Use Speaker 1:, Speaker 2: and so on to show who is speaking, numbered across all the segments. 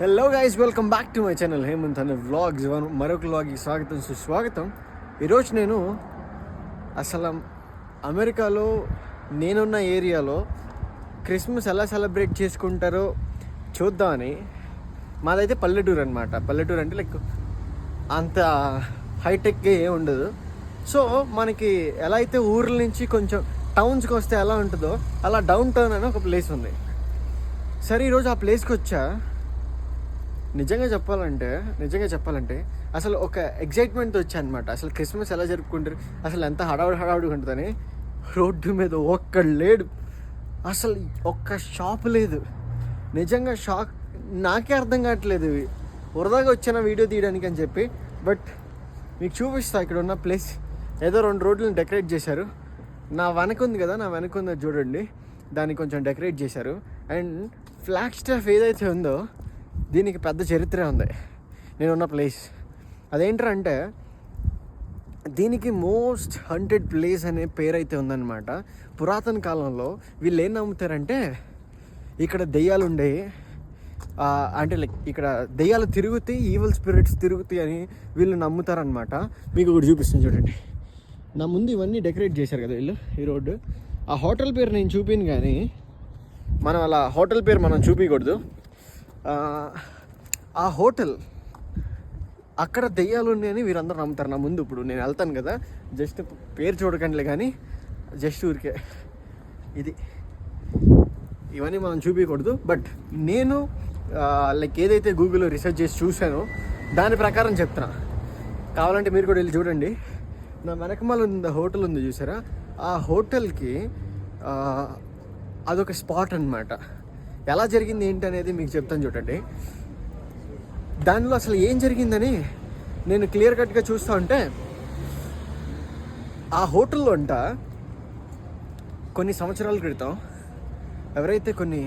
Speaker 1: Hello guys welcome back to my channel Hemanth అనే vlogs మరొక వ్లాగ్కి స్వాగతం సుస్వాగతం. ఈరోజు నేను అసలు అమెరికాలో నేనున్న ఏరియాలో క్రిస్మస్ ఎలా సెలబ్రేట్ చేసుకుంటారో చూద్దామని మాదైతే పల్లెటూరు అనమాట పల్లెటూరు అంటే లైక్ అంత హైటెక్గా ఏం ఉండదు. సో మనకి ఎలా అయితే ఊర్ల నుంచి కొంచెం టౌన్స్కి వస్తే ఎలా ఉంటుందో అలా డౌన్ టౌన్ అని ఒక ప్లేస్ ఉంది. సరే ఈరోజు ఆ ప్లేస్కి వచ్చా. నిజంగా చెప్పాలంటే నిజంగా చెప్పాలంటే అసలు ఒక ఎగ్జైట్మెంట్ వచ్చా అనమాట అసలు క్రిస్మస్ ఎలా జరుపుకుంటారు అసలు ఎంత హడావుడి హడావుడిగా ఉంటుందని రోడ్డు మీద ఒక్కడు లేడు. అసలు ఒక్క షాప్ లేదు. నిజంగా షాక్ నాకే అర్థం కావట్లేదు ఇవి. వరదాగా వచ్చిన వీడియో తీయడానికి అని చెప్పి బట్ మీకు చూపిస్తా ఇక్కడ ఉన్న ప్లేస్ ఏదో రెండు రోడ్లను డెకరేట్ చేశారు. నా వెనక ఉంది కదా నా వెనక ఉంది చూడండి. దాన్ని కొంచెం డెకరేట్ చేశారు. అండ్ ఫ్లాగ్ స్టాఫ్ ఏదైతే ఉందో దీనికి పెద్ద చరిత్ర ఉంది. నేనున్న ప్లేస్ అదేంటంటే దీనికి మోస్ట్ హంటెడ్ ప్లేస్ అనే పేరు అయితే ఉందన్నమాట. పురాతన కాలంలో వీళ్ళు ఏం నమ్ముతారంటే ఇక్కడ దెయ్యాలు ఉండేవి అంటే లైక్ ఇక్కడ దెయ్యాలు తిరుగుతాయి ఈవల్ స్పిరిట్స్ తిరుగుతాయి అని వీళ్ళు నమ్ముతారనమాట మీకు ఒకటి చూపిస్తుంది చూడండి. నా ముందు ఇవన్నీ డెకరేట్ చేశారు కదా వీళ్ళు ఈ రోడ్డు. ఆ హోటల్ పేరు నేను చూపిను కానీ మనం అలా హోటల్ పేరు మనం చూపించకూడదు ఆ, హోటల్ అక్కడ దెయ్యాలు ఉన్నాయని వీరందరూ నమ్ముతారు. నా ముందు ఇప్పుడు నేను వెళ్తాను కదా జస్ట్ పేరు చూడకండిలే కానీ జస్ట్ ఊరికే ఇది. ఇవన్నీ మనం చూపించకూడదు బట్ నేను లైక్ ఏదైతే గూగుల్లో రీసెర్చ్ చేసి చూశానో దాని ప్రకారం చెప్తున్నా. కావాలంటే మీరు కూడా వెళ్ళి చూడండి. నా వెనకమాల ఉంది హోటల్ ఉంది చూసారా? ఆ హోటల్కి అదొక స్పాట్ అన్నమాట. ఎలా జరిగింది ఏంటి అనేది మీకు చెప్తాను చూడండి. దానిలో అసలు ఏం జరిగిందని నేను క్లియర్ కట్గా చూస్తూ ఉంటే ఆ హోటల్లో అంట కొన్ని సంవత్సరాల క్రితం ఎవరైతే కొన్ని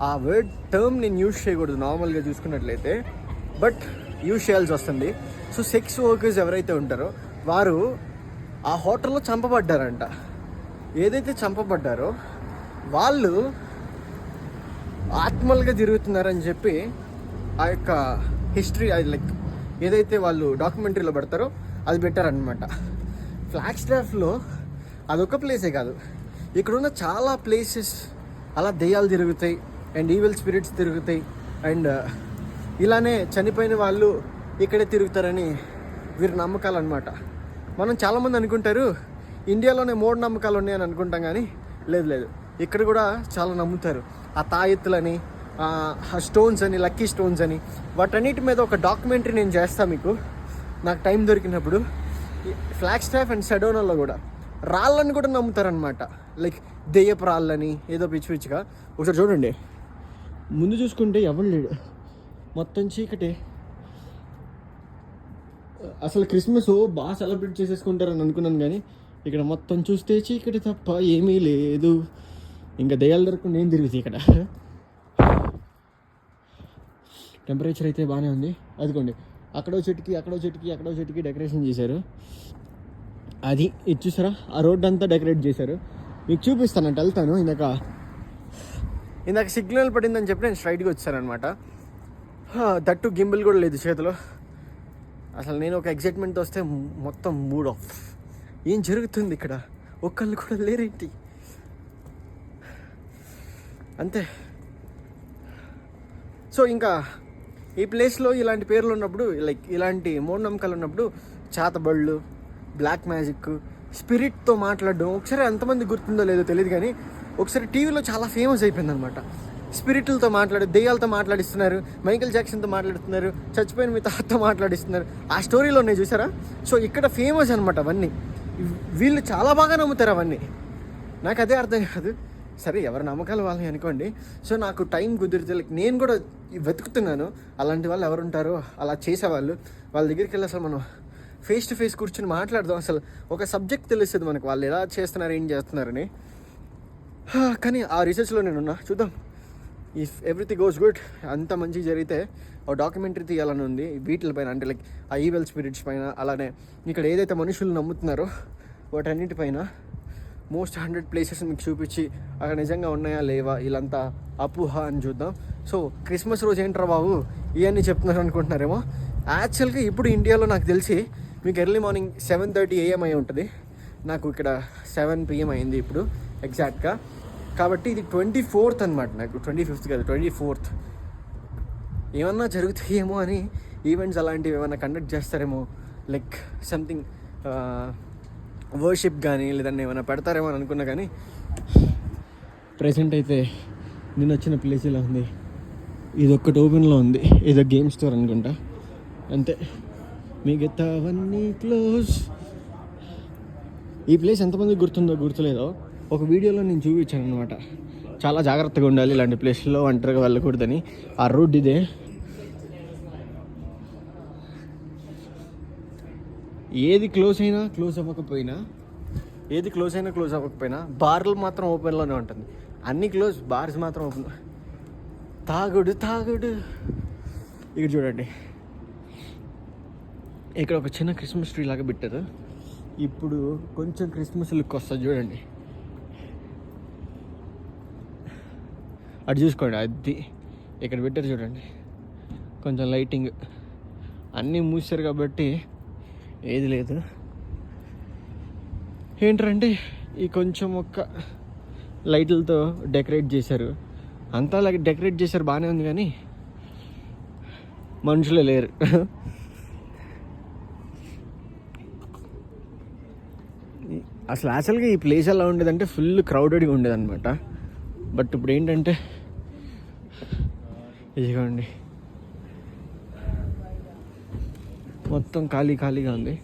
Speaker 1: ఆ వర్డ్ టర్మ్ నేను యూజ్ చేయకూడదు నార్మల్గా చూసుకున్నట్లయితే బట్ యూజ్ చేయాల్సి వస్తుంది. సో సెక్స్ వర్కర్స్ ఎవరైతే ఉంటారో వారు ఆ హోటల్లో చంపబడ్డారంట. ఏదైతే చంపబడ్డారో వాళ్ళు ఆత్మలుగా తిరుగుతున్నారని చెప్పి ఆ యొక్క హిస్టరీ అది లైక్ ఏదైతే వాళ్ళు డాక్యుమెంటరీలో పెడతారో అది పెట్టారనమాట ఫ్లాగ్ స్టాఫ్లో అదొక ప్లేసే కాదు. ఇక్కడున్న చాలా ప్లేసెస్ అలా దెయ్యాలు తిరుగుతాయి అండ్ ఈవిల్ స్పిరిట్స్ తిరుగుతాయి అండ్ uh, ఇలానే చనిపోయిన వాళ్ళు ఇక్కడే తిరుగుతారని వీరి నమ్మకాలు అనమాట మనం చాలామంది అనుకుంటారు ఇండియాలోనే మూడు నమ్మకాలు ఉన్నాయని అనుకుంటాం కానీ లేదు లేదు. ఇక్కడ కూడా చాలా నమ్ముతారు. ఆ తాయెత్తులని ఆ స్టోన్స్ అని లక్కీ స్టోన్స్ అని వాటన్నిటి మీద ఒక డాక్యుమెంటరీ నేను చేస్తాను మీకు. నాకు టైం దొరికినప్పుడు. ఫ్లాగ్ స్టాఫ్ అండ్ సెడోనాలో కూడా. రాళ్ళని కూడా నమ్ముతారనమాట లైక్ దెయ్యపు రాళ్ళని ఏదో పిచ్చి పిచ్చిగా. ఒకసారి చూడండి. ముందు చూసుకుంటే ఎవరు లేడు. మొత్తం చీకటే. అసలు క్రిస్మస్ బాగా సెలబ్రేట్ చేసేసుకుంటారని అనుకున్నాను కానీ ఇక్కడ మొత్తం చూస్తే చీకటి తప్ప ఏమీ లేదు. ఇంకా దయ్యాల దొరకకుండా ఏం తిరుగుతాయి ఇక్కడ? టెంపరేచర్ అయితే బాగానే ఉంది. అదిగోండి. అక్కడో చెట్టుకి అక్కడో చెట్టుకి అక్కడో చెట్టుకి డెకరేషన్ చేశారు. అది ఇది చూసారా? ఆ రోడ్ అంతా డెకరేట్ చేశారు. మీకు చూపిస్తానంట వెళ్తాను ఇందాక. ఇందాక సిగ్నల్ పడిందని చెప్పి నేను స్ట్రైట్గా వచ్చానమాట దట్టు గింబుల్ కూడా లేదు చేతిలో. అసలు నేను ఒక ఎగ్జైట్మెంట్తో వస్తే మొత్తం మూడ్ ఆఫ్ ఏం జరుగుతుంది ఇక్కడ? ఒక్కళ్ళు కూడా లేరేంటి? అంతే. సో ఇంకా ఈ ప్లేస్లో ఇలాంటి పేర్లు ఉన్నప్పుడు లైక్ ఇలాంటి మూఢనమ్మకాలు ఉన్నప్పుడు చాతబళ్ళు బ్లాక్ మ్యాజిక్ స్పిరిట్తో మాట్లాడడం ఒకసారి ఎంతమంది గుర్తుందో లేదో తెలియదు కానీ ఒకసారి టీవీలో చాలా ఫేమస్ అయిపోయింది అనమాట స్పిరిట్లతో మాట్లాడు దెయ్యాలతో మాట్లాడిస్తున్నారు మైకిల్ జాక్సన్తో మాట్లాడుతున్నారు చచ్చిపోయిన మీ తాతతో మాట్లాడిస్తున్నారు. ఆ స్టోరీలో ఉన్నాయి చూసారా? సో ఇక్కడ ఫేమస్ అనమాట అవన్నీ. వీళ్ళు చాలా బాగా నమ్ముతారు అవన్నీ. నాకు అదే అర్థం కాదు. సరే ఎవరి నమ్మకాలు వాళ్ళని అనుకోండి. సో నాకు టైం కుదిరితే లైక్ నేను కూడా వెతుకుతున్నాను. అలాంటి వాళ్ళు ఎవరు ఉంటారో అలా చేసేవాళ్ళు. వాళ్ళ దగ్గరికి వెళ్ళి అసలు మనం ఫేస్ టు ఫేస్ కూర్చొని మాట్లాడదాం. అసలు ఒక సబ్జెక్ట్ తెలుస్తుంది మనకు. వాళ్ళు ఎలా చేస్తున్నారు ఏం చేస్తున్నారని. హా, కానీ ఆ రీసెర్చ్లో నేనున్నా. చూద్దాం. ఇఫ్ ఎవ్రీథింగ్ గోస్ గుడ్ అంత మంచి జరిగితే ఒక డాక్యుమెంటరీ తీయాలని ఉంది. వీటిపైన అంటే లైక్ ఆ ఈవెల్ స్పిరిట్స్ పైన అలానే. ఇక్కడ ఏదైతే మనుషులు నమ్ముతున్నారో వాటన్నిటిపైన మోస్ట్ హండ్రెడ్ ప్లేసెస్ మీకు చూపించి అక్కడ నిజంగా ఉన్నాయా లేవా వీళ్ళంతా అపోహ అని చూద్దాం. సో క్రిస్మస్ రోజు ఏంట్రా బాబు? ఇవన్నీ చెప్తున్నారు అనుకుంటున్నారేమో? యాక్చువల్గా ఇప్పుడు ఇండియాలో నాకు తెలిసి మీకు early morning seven thirty AM అయి ఉంటుంది. నాకు ఇక్కడ సెవెన్ పిఎం అయింది ఇప్పుడు ఎగ్జాక్ట్గా. కాబట్టి ఇది ట్వంటీ ఫోర్త్ అనమాట నాకు. ట్వంటీ ఫిఫ్త్ కాదు ట్వంటీ ఫోర్త్. ఏమన్నా జరుగుతాయేమో అని ఈవెంట్స్ అలాంటివి ఏమైనా కండక్ట్ చేస్తారేమో? లైక్ సంథింగ్ వర్షిప్ కానీ లేదంటే ఏమైనా పెడతారేమో అని అనుకున్నా కానీ ప్రజెంట్ అయితే నేను వచ్చిన ప్లేస్ ఇలా ఉంది. ఇది ఒక్కటి ఓపెన్లో ఉంది. ఏదో గేమ్ స్టోర్ అనుకుంటా. అంతే. మిగతావన్నీ క్లోజ్ ఈ ప్లేస్ ఎంతమంది గుర్తుందో గుర్తులేదో ఒక వీడియోలో నేను చూపించాను అనమాట చాలా జాగ్రత్తగా ఉండాలి ఇలాంటి ప్లేస్లో ఒంటరిగా వెళ్ళకూడదని. ఆ రోడ్ ఇదే. ఏది క్లోజ్ అయినా క్లోజ్ అవ్వకపోయినా ఏది క్లోజ్ అయినా క్లోజ్ అవ్వకపోయినా బార్లు మాత్రం ఓపెన్లోనే ఉంటుంది. అన్ని క్లోజ్ బార్స్ మాత్రం ఓపెన్ తాగుడు తాగుడు. ఇక్కడ చూడండి. ఇక్కడ ఒక చిన్న క్రిస్మస్ ట్రీ లాగా పెట్టారు. ఇప్పుడు కొంచెం క్రిస్మస్ లుక్ వస్తుంది చూడండి. అటు చూసుకోండి అది ఇక్కడ పెట్టారు చూడండి. కొంచెం లైటింగ్ అన్నీ మూసారు కాబట్టి ఏది లేదు. ఏంటంటే ఈ కొంచెం ఒక్క లైట్లతో డెకరేట్ చేశారు. అంతా అలాగే డెకరేట్ చేశారు బాగానే ఉంది కానీ మనుషులే లేరు. అసలు యాక్చువల్గా ఈ ప్లేస్ ఎలా ఉండేదంటే ఫుల్ క్రౌడెడ్గా ఉండేదన్నమాట. బట్ ఇప్పుడు ఏంటంటే ఇదిగోండి. మొత్తం ఖాళీ ఖాళీగా ఉంది.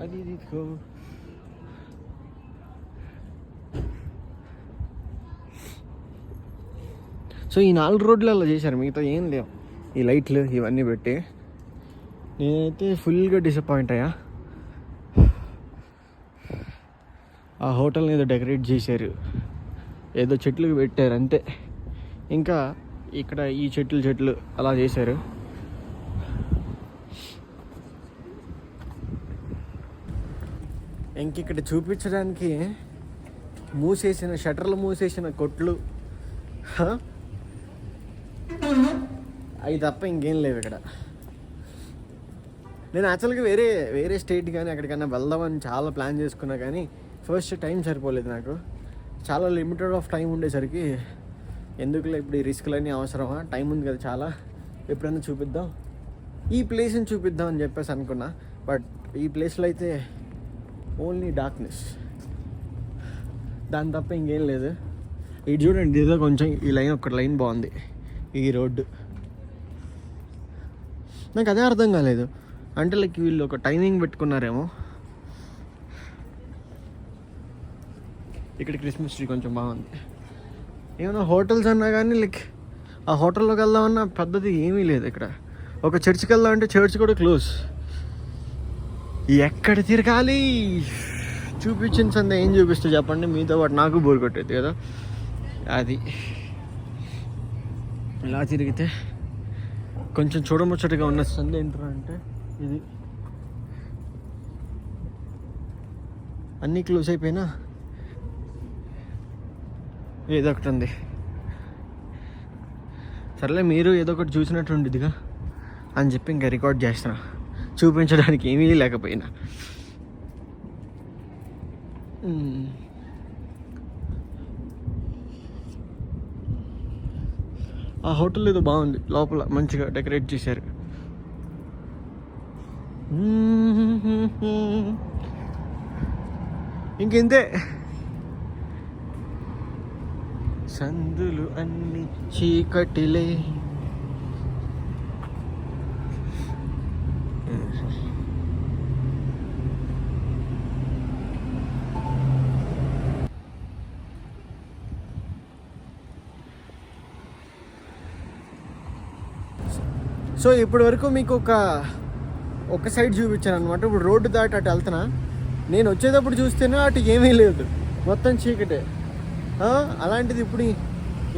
Speaker 1: అది తీసుకో. సో ఈ నాలుగు రోడ్లు అలా చేశారు మిగతా ఏం లేవు. ఈ లైట్లు ఇవన్నీ పెట్టి. నేనైతే ఫుల్గా డిసప్పాయింట్ అయ్యా. ఆ హోటల్ని ఏదో డెకరేట్ చేశారు. ఏదో చెట్లు పెట్టారు అంతే. ఇంకా ఇక్కడ ఈ చెట్లు చెట్లు అలా చేశారు. ఇంక ఇక్కడ చూపించడానికి మూసేసిన షటర్లు మూసేసిన కొట్లు. అవి తప్ప ఇంకేం లేవు ఇక్కడ. నేను యాక్చువల్గా వేరే వేరే స్టేట్ కానీ ఎక్కడికైనా వెళ్దామని చాలా ప్లాన్ చేసుకున్నా కానీ ఫస్ట్ టైం సరిపోలేదు నాకు. చాలా లిమిటెడ్ ఆఫ్ టైం ఉండేసరికి ఎందుకులే ఇప్పుడు ఈ రిస్క్లన్నీ అవసరమా? టైం ఉంది కదా చాలా. ఎప్పుడైనా చూపిద్దాం. ఈ ప్లేస్ని చూపిద్దాం అని చెప్పేసి అనుకున్నా. బట్ ఈ ప్లేస్లో అయితే ఓన్లీ డార్క్నెస్. దాని తప్ప ఇంకేం లేదు. ఇది చూడండి ఇదో కొంచెం ఈ లైన్ ఒక లైన్ బాగుంది. ఈ రోడ్డు నాకు అదే అర్థం కాలేదు. అంటే లైక్ వీళ్ళు ఒక టైమింగ్ పెట్టుకున్నారేమో. ఇక్కడ క్రిస్మస్ ట్రీ కొంచెం బాగుంది. ఏమైనా హోటల్స్ అన్నా కానీ లైక్ ఆ హోటల్లోకి వెళ్దామన్న పద్ధతి ఏమీ లేదు ఇక్కడ. ఒక చర్చ్కి వెళ్దామంటే చర్చ్ కూడా క్లోజ్ ఎక్కడ తిరగాలి? చూపించిన సందే ఏం చూపిస్తే చెప్పండి? మీతో పాటు నాకు బోర్ కొట్టేది కదా? అది. ఇలా తిరిగితే కొంచెం చూడముచ్చటగా ఉన్న సందే ఏంటరా అంటే ఇది. అన్నీ క్లోజ్ అయిపోయినా? ఏదో ఒకటి ఉంది. సర్లే మీరు ఏదో ఒకటి చూసినట్టు ఉండిద్దిగా అని చెప్పి ఇంకా రికార్డ్ చేస్తున్నా. చూపించడానికి ఏమీ లేకపోయినా. Hmm. ఆ హోటల్ ఏదో బాగుంది. లోపల మంచిగా డెకరేట్ చేశారు. Hmm. ఇంకెంతే? సందులు అన్ని చీకటిలే. సో ఇప్పటి వరకు మీకు ఒక ఒక సైడ్ చూపించాను అనమాట ఇప్పుడు రోడ్డు దాటి అటు వెళ్తున్నా. నేను వచ్చేటప్పుడు చూస్తేనే అటు ఏమీ లేదు. మొత్తం చీకటే. అలాంటిది ఇప్పుడు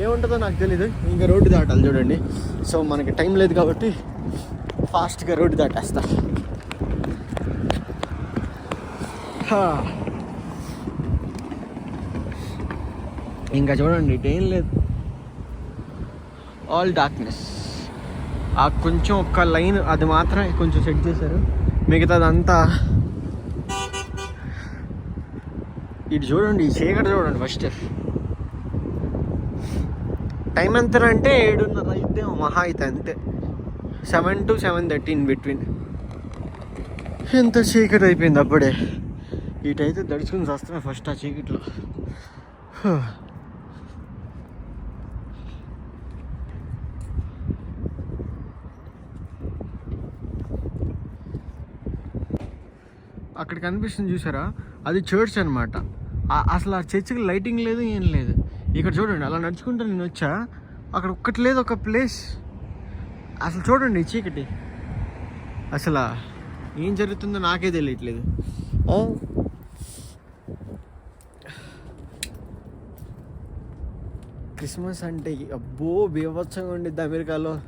Speaker 1: ఏముంటుందో నాకు తెలీదు. ఇంకా రోడ్డు దాటాలి చూడండి. సో మనకి టైం లేదు కాబట్టి ఫాస్ట్గా రోడ్డు దాటేస్తా. ఇంకా చూడండి ఇటు ఏం లేదు. ఆల్ డార్క్నెస్ ఆ కొంచెం ఒక్క లైన్ అది మాత్రమే కొంచెం సెట్ చేశారు. మిగతాదంతా ఇటు చూడండి ఈ చీకటి చూడండి ఫస్ట్ టైం ఎంత అంటే ఏడున్నర అయితే మహా అయితే అంతే. Seven to seven thirty in between ఎంత చీకటి అయిపోయింది అప్పుడే. ఇటైతే దడుచుకుని వస్తున్నా ఫస్ట్ ఆ చీకట్లో. అక్కడ కనిపిస్తుంది చూసారా? అది చర్చ్ అనమాట అసలు ఆ చర్చ్కి లైటింగ్ లేదు ఏం లేదు. ఇక్కడ చూడండి అలా నడుచుకుంటూ నేను వచ్చా. అక్కడ ఒక్కటి లేదు ఒక ప్లేస్. అసలు చూడండి చీకటి. అసలు ఏం జరుగుతుందో నాకే తెలియట్లేదు. ఓ. క్రిస్మస్ అంటే అబ్బో బీభత్సంగా ఉండిద్ది అమెరికాలో.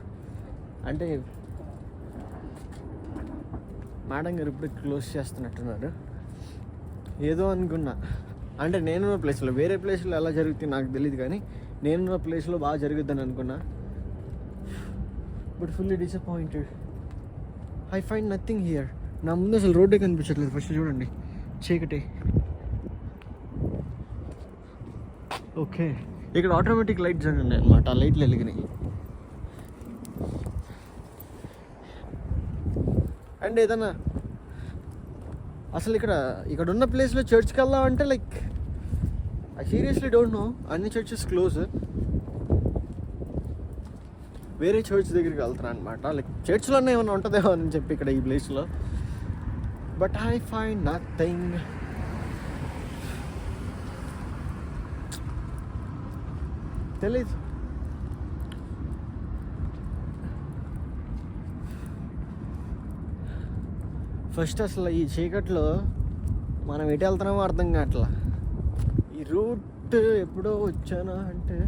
Speaker 1: అంటే మేడం గారు ఇప్పుడు క్లోజ్ చేస్తున్నట్టున్నారు. ఏదో అనుకున్నా. అంటే నేనున్న ప్లేస్లో వేరే ప్లేస్లో ఎలా జరుగుతుంది నాకు తెలియదు కానీ నేనున్న ప్లేస్లో బాగా జరుగుద్దని అనుకున్నా. But fully disappointed I find nothing here నా ముందు అసలు రోడ్డే కనిపించట్లేదు. ఫస్ట్ చూడండి. చీకటి. ఓకే ఇక్కడ ఆటోమేటిక్ లైట్స్ అని ఉన్నాయి అనమాట ఆ లైట్లు వెలిగినాయి. అండ్ ఏదన్నా? అసలు ఇక్కడ ఇక్కడ ఉన్న ప్లేస్లో చర్చ్కి వెళ్దామంటే like I seriously don't know అన్ని చర్చెస్ క్లోజ్ వేరే చర్చ్ దగ్గరికి వెళ్తాను అనమాట లైక్ చర్చ్లోనే ఏమైనా ఉంటుందేమో అని చెప్పి ఇక్కడ ఈ ప్లేస్లో బట్ ఐ ఫైండ్ నథింగ్ తెలీదు. ఫస్ట్ అసలు ఈ చీకట్లో మనం ఎటు వెళ్తున్నామో అర్థం కావట్లా. ఈ రూట్ ఎప్పుడో వచ్చానా అంటే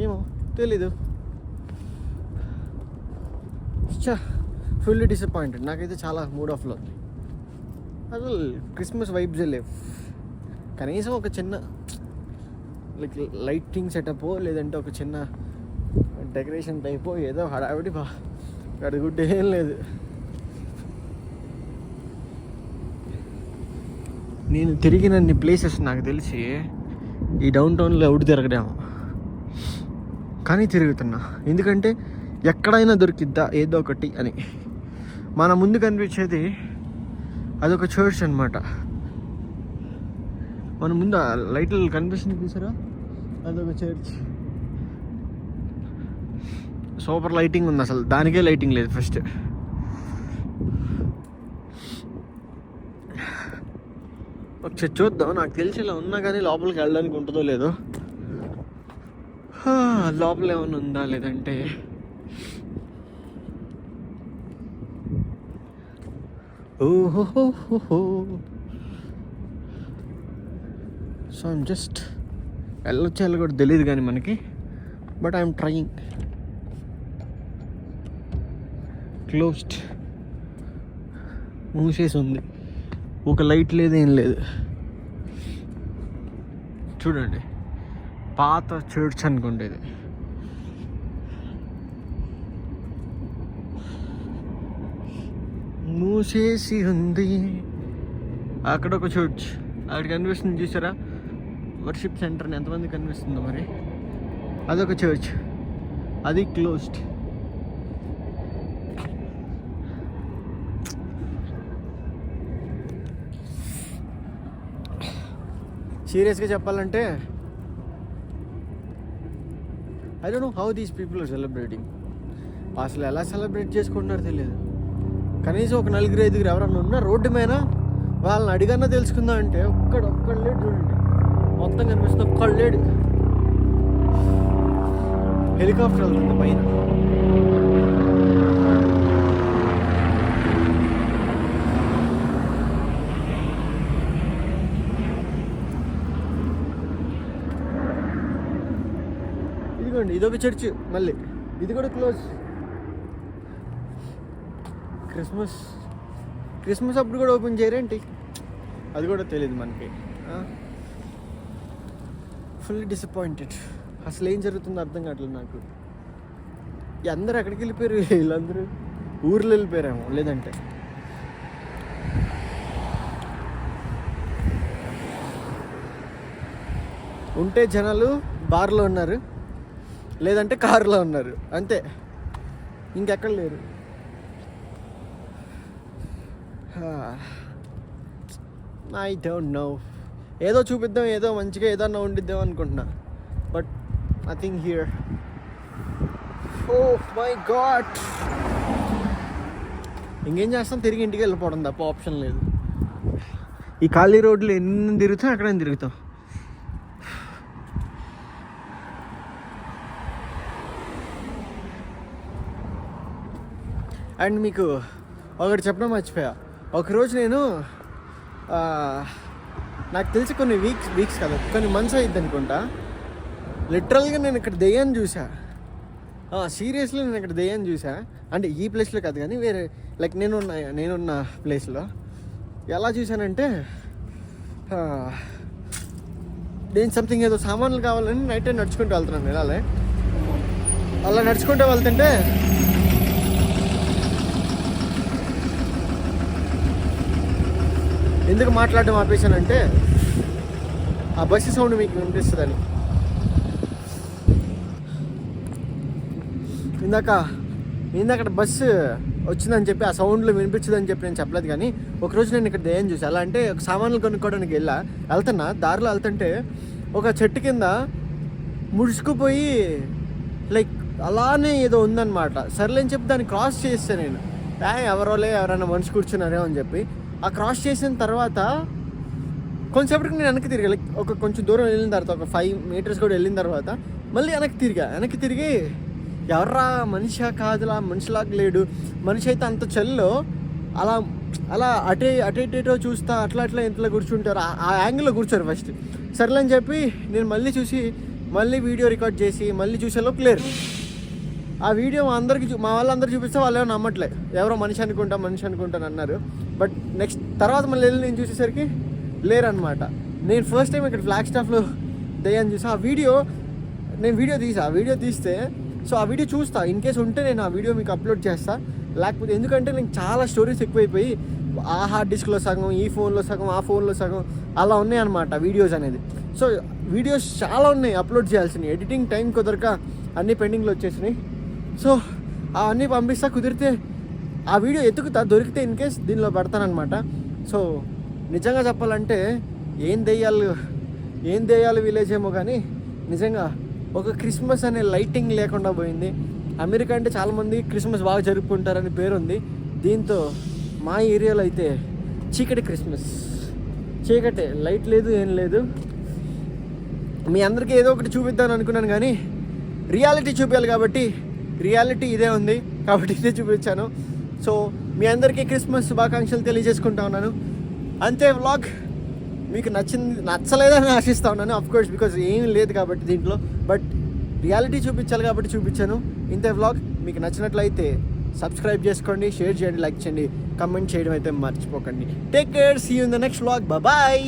Speaker 1: ఏమో తెలీదు. చా ఫుల్లీ డిసప్పాయింటెడ్ నాకైతే చాలా మూడ్ ఆఫ్లో ఉంది. అసలు క్రిస్మస్ వైబ్స్ లేవు. కనీసం ఒక చిన్న లైక్ లైటింగ్ సెటప్ లేదంటే ఒక చిన్న డెకరేషన్ టైపు ఏదో హడావిడి బా అడుగుడ్డ ఏం లేదు. నేను తిరిగినన్ని ప్లేసెస్ నాకు తెలిసి ఈ డౌన్ టౌన్లో ఎవడు తిరగడేమో కానీ తిరుగుతున్నా. ఎందుకంటే ఎక్కడైనా దొరికిద్దా ఏదో ఒకటి అని. మన ముందు కనిపించేది అదొక చర్చ్ అనమాట మన ముందు లైట్లు కనిపిస్తుంది చూసారా? అదొక చర్చ్ సూపర్ లైటింగ్ ఉంది అసలు. దానికే లైటింగ్ లేదు ఫస్ట్ ఒకసారి చూద్దాం. నాకు తెలిసి ఇలా ఉన్నా కానీ లోపలికి వెళ్ళడానికి ఉంటుందో లేదో. లోపల ఏమైనా ఉందా లేదంటే? ఓహో సో ఐమ్ జస్ట్ వెళ్ళొచ్చు వెళ్ళ కూడా తెలియదు కానీ మనకి. బట్ ఐఎమ్ ట్రయింగ్ క్లోజ్డ్ మూసేసి ఉంది. ఒక లైట్ లేదు ఏం లేదు. చూడండి పాత చర్చ్ అనుకుంటేది. మూసేసి ఉంది. అక్కడ ఒక చర్చ్. అక్కడ కనిపిస్తుంది చూసారా? వర్షిప్ సెంటర్ ఎంతమంది కనిపిస్తుందో మరి? అదొక చర్చ్. అది క్లోజ్డ్. సీరియస్గా చెప్పాలంటే I don't know how these people are celebrating అసలు ఎలా సెలబ్రేట్ చేసుకుంటున్నారో తెలియదు. కనీసం ఒక నలుగురు ఐదుగురు ఎవరన్నా ఉన్నా రోడ్డు మీద వాళ్ళని అడిగన్నా తెలుసుకుందాం అంటే ఒక్కడు ఒక్కడు లేడు చూడండి. మొత్తం కనిపిస్తుంది ఒక్కడు లేడు హెలికాప్టర్ వెళ్తుంది పైన. చూడండి ఇదొక చర్చ్ మళ్ళీ. ఇది కూడా క్లోజ్. క్రిస్మస్ క్రిస్మస్ అప్పుడు కూడా ఓపెన్ చేయరేంటి? అది కూడా తెలియదు మనకి. ఫుల్ డిసప్పాయింటెడ్ అసలు ఏం జరుగుతుందో అర్థం కావట్లేదు నాకు. అందరూ ఎక్కడికి వెళ్ళిపోయారు? వీళ్ళందరూ ఊర్లో వెళ్ళిపోయారేమో లేదంటే. ఉంటే జనాలు బార్లో ఉన్నారు. లేదంటే కారులో ఉన్నారు. అంతే. ఇంకెక్కడ లేరు. ఐ డోంట్ నో ఏదో చూపిద్దాం ఏదో మంచిగా ఏదన్నా ఉండిద్దాం అనుకుంటున్నా. But nothing here oh my god ఇంకేం చేస్తాం? తిరిగి ఇంటికి వెళ్ళిపోవడం తప్ప ఆప్షన్ లేదు. ఈ ఖాళీ రోడ్లు ఎన్ని తిరుగుతాం అక్కడ తిరుగుతాం అండ్ మీకు ఒకటి చెప్పడం మర్చిపోయా. ఒకరోజు నేను నాకు తెలిసి కొన్ని వీక్స్ వీక్స్ కదా కొన్ని మంత్స్ అయింది అనుకుంటా. లిటరల్గా నేను ఇక్కడ దెయ్యాన్ని చూసా. సీరియస్లీ నేను ఇక్కడ దెయ్యాన్ని చూసా. అంటే ఈ ప్లేస్లో కాదు కానీ వేరే లైక్ నేనున్న నేనున్న ప్లేస్లో ఎలా చూశానంటే నేను సంథింగ్ ఏదో సామాన్లు కావాలని నైట్ టైం నడుచుకుంటూ వెళ్తున్నాను ఇలానే అలా నడుచుకుంటూ వెళ్తుంటే ఎందుకు మాట్లాడడం ఆపేశానంటే ఆ బస్సు సౌండ్ మీకు వినిపిస్తుందని. ఇందాక ఇందాక బస్సు వచ్చిందని చెప్పి ఆ సౌండ్లో వినిపించదని చెప్పి నేను చెప్పలేదు కానీ ఒకరోజు నేను ఇక్కడ దయ్యం చూసి. అలా అంటే ఒక సామాన్లు కొనుక్కోవడానికి వెళ్ళా. వెళ్తున్నా దారిలో వెళ్తుంటే ఒక చెట్టు కింద ముడుచుకుపోయి లైక్ అలానే ఏదో ఉందన్నమాట. సర్లేని చెప్పి దాన్ని క్రాస్ చేస్తే నేను. ఎవరోలే ఎవరైనా మనిషి కూర్చున్నారేమో అని చెప్పి ఆ క్రాస్ చేసిన తర్వాత కొంచెంసేపటికి నేను వెనక్కి తిరిగా లైక్ ఒక కొంచెం దూరం వెళ్ళిన తర్వాత ఒక ఫైవ్ మీటర్స్ కూడా వెళ్ళిన తర్వాత మళ్ళీ వెనక్కి తిరిగా. వెనక్కి తిరిగి ఎవర్రా మనిషా కాదులా మనిషిలాగా లేడు మనిషి అయితే అంత చల్లో అలా అలా అటే అటే ఇటేటో చూస్తా అట్లా అట్లా ఇంట్లో కూర్చుంటారు. ఆ- ఆ యాంగిల్లో కూర్చోరు ఫస్ట్ సర్లే అని చెప్పి నేను మళ్ళీ చూసి మళ్ళీ వీడియో రికార్డ్ చేసి మళ్ళీ చూసేలో క్లియర్ ఆ వీడియో అందరికీ అందరికి చూ- మా వాళ్ళందరూ చూపిస్తే వాళ్ళు ఏమో నమ్మట్లే. ఎవరో మనిషి అనుకుంటా మనిషి అనుకుంటాను అన్నారు. బట్ నెక్స్ట్ తర్వాత మళ్ళీ వెళ్ళి నేను చూసేసరికి లేరనమాట నేను ఫస్ట్ టైం ఇక్కడ ఫ్లాగ్ స్టాఫ్లో దయ్యాన్ని చూసా ఆ వీడియో నేను వీడియో తీసా. ఆ వీడియో తీస్తే సో ఆ వీడియో చూస్తా. ఇన్ కేస్ ఉంటే నేను ఆ వీడియో మీకు అప్లోడ్ చేస్తా. లేకపోతే ఎందుకంటే నేను చాలా స్టోరీస్ ఎక్కువైపోయి ఆ హార్డ్ డిస్క్లో సగం ఈ ఫోన్లో సగం ఆ ఫోన్లో సగం అలా ఉన్నాయన్నమాట వీడియోస్ అనేది. సో వీడియోస్ చాలా ఉన్నాయి అప్లోడ్ చేయాల్సినవి. ఎడిటింగ్ టైం కుదరక అన్ని పెండింగ్లో వచ్చేసినాయి. సో అవన్నీ పంపిస్తా కుదిరితే ఆ వీడియో ఎతుకుతా దొరికితే ఇన్ కేస్ దీనిలో పెడతానమాట సో నిజంగా చెప్పాలంటే ఏం దెయ్యాలు ఏం దెయ్యాలు విలేజ్ ఏమో కానీ నిజంగా ఒక క్రిస్మస్ అనే లైటింగ్ లేకుండా పోయింది. అమెరికా అంటే చాలామంది క్రిస్మస్ బాగా జరుపుకుంటారని పేరు ఉంది దీంతో మా ఏరియాలో అయితే చీకటి క్రిస్మస్ చీకటే లైట్ లేదు ఏం లేదు. మీ అందరికీ ఏదో ఒకటి చూపిద్దాం అనుకున్నాను కానీ రియాలిటీ చూపించాలి కాబట్టి రియాలిటీ ఇదే ఉంది కాబట్టి ఇదే చూపించాను. సో మీ అందరికీ క్రిస్మస్ శుభాకాంక్షలు తెలియజేసుకుంటా ఉన్నాను. అంతే వ్లాగ్ మీకు నచ్చింది నచ్చలేదని ఆశిస్తా ఉన్నాను కోర్స్ బికాజ్ ఏం లేదు కాబట్టి దీంట్లో. బట్ రియాలిటీ చూపించాలి కాబట్టి చూపించాను. ఇంతే వ్లాగ్. మీకు నచ్చినట్లయితే సబ్స్క్రైబ్ చేసుకోండి షేర్ చేయండి లైక్ చేయండి కమెంట్ చేయడం అయితే మర్చిపోకండి. Take care see in the next vlog bye